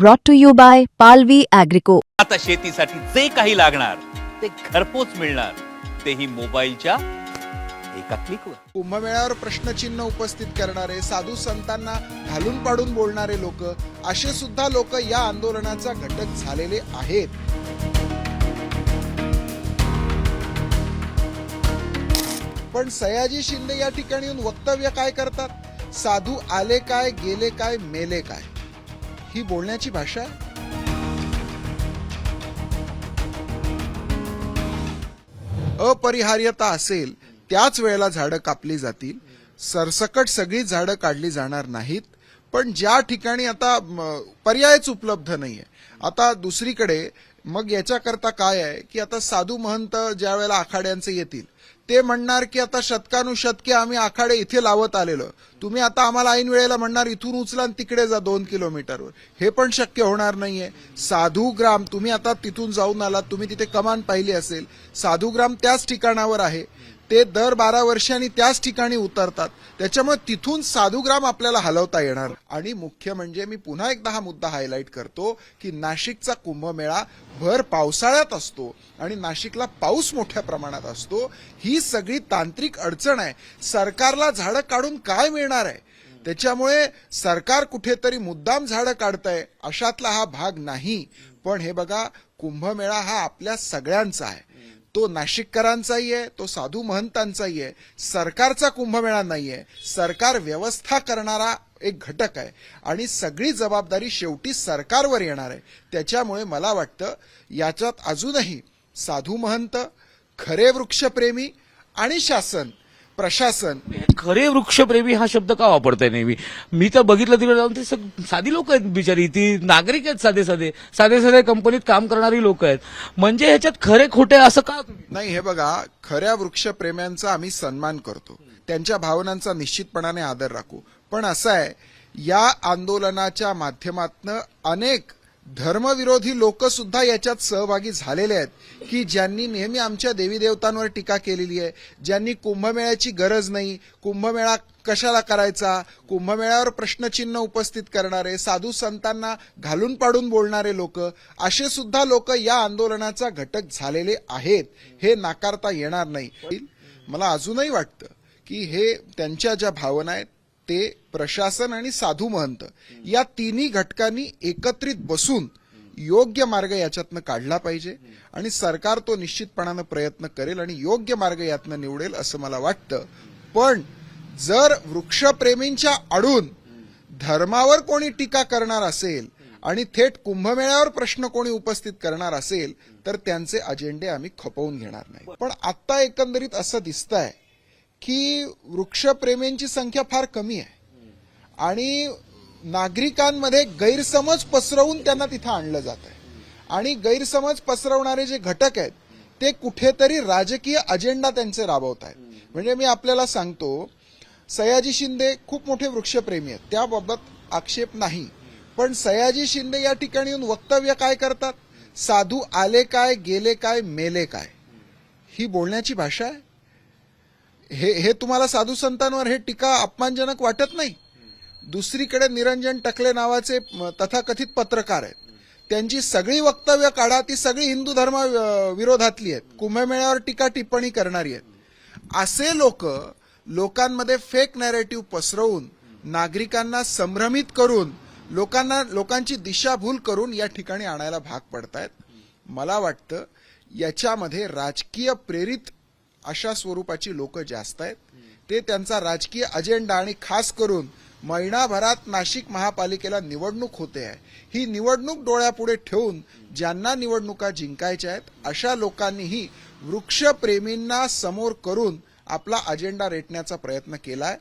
brought to you by Palvi Agrico. आता शेतीसाठी जे काही लागणार ते घरपोच मिळणार. तेही मोबाईलच्या एका क्लिकवर कुंभमेळ्यावर प्रश्नचिन्ह उपस्थित करणारे साधू संतांना घालून पाडून बोलणारे लोक असे सुद्धा लोक या आंदोलनाचा घटक झालेले आहेत. पण सयाजी शिंदे या ठिकाणी येऊन वक्तव्य काय करतात? साधू आले काय गेले काय मेले काय? ही बोलण्याची भाषा? अपरिहार्यता असेल त्याच वेळेला झाडं कापली जातील. सरसकट सगळी झाडं काढली जाणार नाहीत. पण ज्या ठिकाणी आता पर्यायच उपलब्ध नाहीये. आता दुसरीकडे मग याच्याकरता काय आहे की आता साधू महंत ज्या वेळेला आखाड्यांचे येतील ते म्हणणार की आता शतकानुशतके आम्ही आखाडे इथे लावत आलेलो. तुम्ही आता आम्हाला ऐन वेळेला म्हणणार इथून उचला आणि तिकडे जा दोन किलोमीटरवर. हे पण शक्य होणार नाहीये. साधूग्राम तुम्ही आता तिथून जाऊन आलात तुम्ही तिथे कमान पाहिली असेल. साधूग्राम त्याच ठिकाणावर आहे. ते दर बारा वर्षांनी त्याच ठिकाणी उतरतात. त्याच्यामुळे तिथून साधूग्राम आपल्याला हलवता येणार. आणि मुख्य म्हणजे मी पुन्हा एकदा हा मुद्दा हायलाईट करतो की नाशिकचा कुंभमेळा भर पावसाळ्यात असतो. आणि नाशिकला पाऊस मोठ्या प्रमाणात असतो. ही सगळी तांत्रिक अडचण आहे. सरकारला झाडं काढून काय मिळणार आहे? त्याच्यामुळे सरकार कुठेतरी मुद्दाम झाडं काढतंय अशातला हा भाग नाही. पण हे बघा कुंभमेळा हा आपल्या सगळ्यांचा आहे. तो नाशिककरांचाही आहे तो साधू महंतांचाही आहे. सरकारचा कुंभमेळा नाही आहे सरकार व्यवस्था करणारा एक घटक आहे. आणि सगळी जबाबदारी शेवटी सरकारवर येणार आहे. त्याच्यामुळे मला वाटतं याच्यात अजूनही साधू महंत खरे वृक्षप्रेमी आणि शासन प्रशासन. खरे वृक्षप्रेमी हा शब्द का वापरताय नेहमी? मी तर बघितलं तिकडे जाऊन ते साधी लोक आहेत बिचारी. ती नागरिक आहेत साधे साधे. साधे साधे कंपनीत काम करणारी लोक आहेत. म्हणजे ह्याच्यात खरे खोटे असं का नाही हे बघा खऱ्या वृक्षप्रेम्यांचा आम्ही सन्मान करतो. त्यांच्या भावनांचा निश्चितपणाने आदर राखू. पण असं आहे या आंदोलनाच्या माध्यमातनं अनेक धर्मविरोधी लोक सुद्धा याच्यात सहभागी झालेले आहेत की ज्यांनी नेहमी आमच्या देवी देवतांवर टीका केलेली आहे ज्यांनी कुंभमेळ्याची गरज नाही कुंभमेळा कशाला करायचा कुंभमेळ्यावर प्रश्नचिन्ह उपस्थित करणारे साधू संतांना घालून पाडून बोलणारे लोक असे सुद्धा लोक या आंदोलनाचा घटक झालेले आहेत हे नाकारता येणार नाही. मला अजूनही वाटतं की हे त्यांच्या ज्या भावना आहेत ते प्रशासन आणि साधू महंत या तिन्ही घटकांनी एकत्रित बसून योग्य मार्ग याच्यातनं काढला पाहिजे आणि सरकार तो निश्चितपणानं प्रयत्न करेल आणि योग्य मार्ग यातनं निवडेल असं मला वाटतं. पण जर वृक्षप्रेमींच्या आडून धर्मावर कोणी टीका करणार असेल आणि थेट कुंभमेळ्यावर प्रश्न कोणी उपस्थित करणार असेल तर त्यांचे अजेंडे आम्ही खपवून घेणार नाही. पण आता एकंदरीत असं दिसतंय की वृक्षप्रेमींची संख्या फार कमी आहे. आणि नागरिकांमध्ये गैरसमज पसरवून त्यांना तिथं आणलं जात आहे. आणि गैरसमज पसरवणारे जे घटक आहेत ते कुठेतरी राजकीय अजेंडा त्यांचे राबवत आहेत. म्हणजे मी आपल्याला सांगतो सयाजी शिंदे खूप मोठे वृक्षप्रेमी आहेत. त्याबाबत आक्षेप नाही. पण सयाजी शिंदे या ठिकाणी येऊन वक्तव्य काय करतात? साधू आले काय गेले काय मेले काय? ही बोलण्याची भाषा आहे? हे हे तुम्हाला साधू संतांवर हे टीका अपमानजनक वाटत नाही. दुसरीकडे निरंजन टकले नावाचे तथाकथित पत्रकार आहेत. त्यांची सगळी वक्तव्य काढा ती सगळी हिंदू धर्म विरोधातली आहेत. कुंभमेळ्यावर टीका टिप्पणी करणारी आहेत. असे लोक लोकांमध्ये फेक नॅरेटिव्ह पसरवून नागरिकांना संभ्रमित करून लोकांना लोकांची दिशाभूल करून या ठिकाणी आणायला भाग पडतायत. मला वाटतं याच्यामध्ये राजकीय प्रेरित अशा स्वरूपाची लोक जास्त आहेत. ते त्यांचा राजकीय अजेंडा आणि खास करून महिनाभरात नाशिक महापालिकेला निवडणूक होते आहे. ही निवडणूक डोळ्यापुढे ठेवून ज्यांना निवडणुका जिंकायच्या आहेत अशा लोकांनीही वृक्षप्रेमींना समोर करून आपला अजेंडा रेटण्याचा प्रयत्न केला आहे